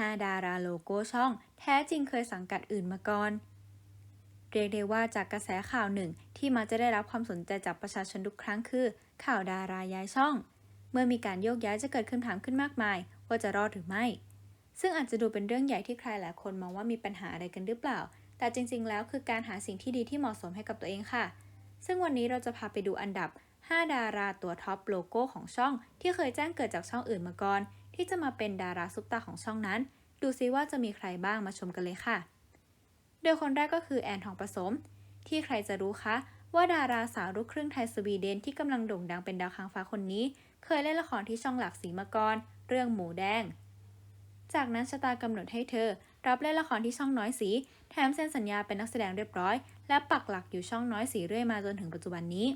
5 ดาราโลโก้ช่อง แท้จริงเคยสังกัดอื่นมาก่อน เรียกได้ว่าจากกระแสข่าวหนึ่งที่มักจะได้รับความสนใจจากประชาชนทุกครั้งคือ ข่าวดาราย้ายช่อง เมื่อมีการโยกย้ายจะเกิดคำถามขึ้นมากมาย ว่าจะรอดหรือไม่ ซึ่งอาจจะดูเป็นเรื่องใหญ่ที่ใครหลายคนมองว่ามีปัญหาอะไรกันหรือเปล่า แต่จริง ๆ แล้วคือการหาสิ่งที่ดีที่เหมาะสมให้กับตัวเองค่ะ ซึ่งวันนี้เราจะพาไปดูอันดับ 5 ดาราตัวท็อปโลโก้ของช่องที่เคยแจ้งเกิดจากช่องอื่นมาก่อน ที่จะมาเป็นดาราซุปตาของช่องนั้น ดูซิว่าจะมีใครบ้างมาชมกันเลยค่ะ โดยคนแรกก็คือแอนทองผสม ที่ใครจะรู้คะว่าดาราสาวลูกครึ่งไทยสวีเดนที่กำลังโด่งดังเป็นดาวค้างฟ้าคนนี้ เคยเล่นละครที่ช่องหลักสีมาก่อนเรื่องหมูแดง จากนั้นชะตากำหนดให้เธอ รับเล่นละครที่ช่องน้อยสี แถมเซ็นสัญญาเป็นนักแสดงเรียบร้อย และปักหลักอยู่ช่องน้อยสีเรื่อยมาจนถึงปัจจุบันนี้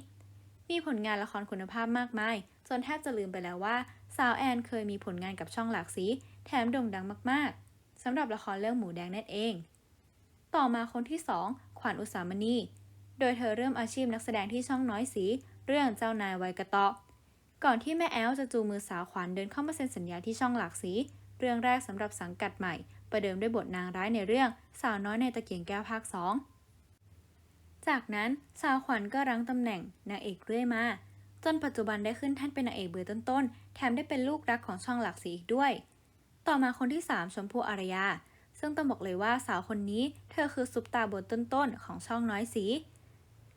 มีผลงานละครคุณภาพมากมาย จนแทบจะลืมไปแล้วว่าสาวแอนเคยมีผลงานกับช่องหลากสี แถมโด่งดังมากๆสำหรับละครเรื่องหมูแดงนั่นเอง ต่อมาคนที่ 2 ขวัญอุสามณี โดยเธอเริ่มอาชีพนักแสดงที่ช่องน้อยสี เรื่องเจ้านายไวกระเตาะ ก่อนที่แม่แอลจะจูมือสาวขวัญเดินเข้ามาเซ็นสัญญาที่ช่องหลากสี เรื่องแรกสำหรับสังกัดใหม่ ประเดิมด้วยบทนางร้ายในเรื่องสาวน้อยในตะเกียงแก้วภาค2 จากนั้นสาวขวัญก็รั้งตำแหน่งนางเอกเรื่อยมา จนปัจจุบันได้ขึ้นแท่นเป็นนางเอกเบอร์ต้นๆ แถมได้เป็นลูกรักของช่องหลากสีอีกด้วย ต่อมาคนที่ 3 ชมพู่อารยา ซึ่งต้องบอกเลยว่าสาวคนนี้เธอคือซุปตาเบอร์ต้นๆ ของช่องน้อยสี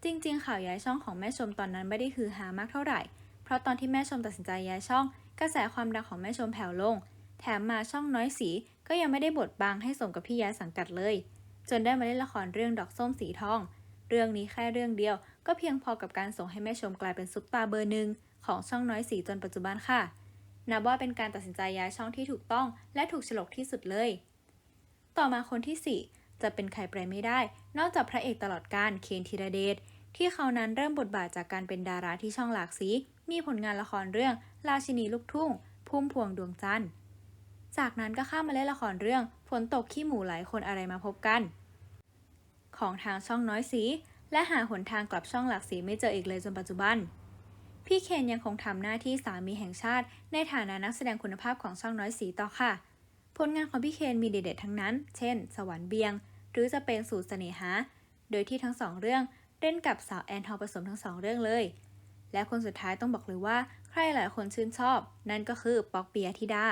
จริงๆ ข่าวย้ายช่องของแม่ชมตอนนั้นไม่ได้ฮือฮามากเท่าไหร่ เพราะตอนที่แม่ชมตัดสินใจย้ายช่อง กระแสความดังของแม่ชมแผ่วลง แถมมาช่องน้อยสีก็ยังไม่ได้บทบางให้สมกับที่ย้ายสังกัดเลย จนได้มาเล่นละครเรื่องดอกส้มสีทอง เรื่องนี้แค่เรื่องเดียว ก็เพียงพอกับการส่งให้แม่ชมกลายเป็นซุปตาเบอร์หนึ่งของช่องน้อยสีจนปัจจุบันค่ะ นับว่าเป็นการตัดสินใจย้ายช่องที่ถูกต้อง และถูกฉลกที่สุดเลย ต่อมาคนที่ 4 จะเป็นใครไปไม่ได้ นอกจากพระเอกตลอดการเคนธีรเดชที่เขานั้นเริ่มบทบาทจากการเป็นดาราที่ช่องหลากสี มีผลงานละครเรื่อง ราชินีลูกทุ่ง พุ่มพวงดวงจันทร์ จากนั้นก็ข้ามมาเล่นละครเรื่องฝนตกขี้หมูหลายคนอะไรมาพบกัน ของทางช่องน้อยสี และหาหนทางกลับช่องหลักสีไม่เจออีกเลยจนปัจจุบัน พี่เคนยังคงทำหน้าที่สามีแห่งชาติ ในฐานะนักแสดงคุณภาพของช่องน้อยสีต่อค่ะ ผลงานของพี่เคนมีเด็ดๆทั้งนั้น เช่น สวรรค์เบียง หรือจะเป็นสูตรเสน่หา โดยที่ทั้งสองเรื่องเล่นกับสาวแอนทอผสมทั้งสองเรื่องเลย และคนสุดท้ายต้องบอกเลยว่า ใครหลายคนชื่นชอบ นั่นก็คือป๊อกเปียธิดา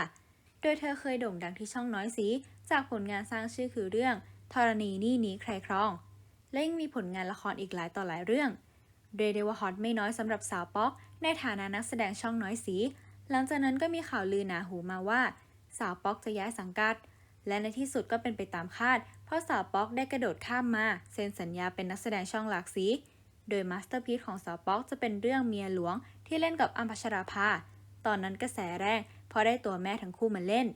โดยเธอเคยโด่งดังที่ช่องน้อยสี จากผลงานสร้างชื่อคือเรื่อง ธรณีนี่นี้ใครครอง และยังมีผลงานละครอีกหลายต่อหลายเรื่อง เรยกได้ว่าฮอตไม่น้อยสำหรับสาวป๊อก ในฐานะนักแสดงช่องน้อยสี หลังจากนั้นก็มีข่าวลือหนาหูมาว่า สาวป๊อกจะย้ายสังกัด และในที่สุดก็เป็นไปตามคาด เพราะสาวป๊อกได้กระโดดข้ามมาเซ็นสัญญาเป็นนักแสดงช่องหลากสี โดยมาสเตอร์พี e ของสาวป๊อกจะเป็นเรื่องเมียหลวงที่เล่นกับอัมพัชราภา ตอนนั้นกระแสแรงเพราะได้ตัวแม่ทั้งคู่มาเล่น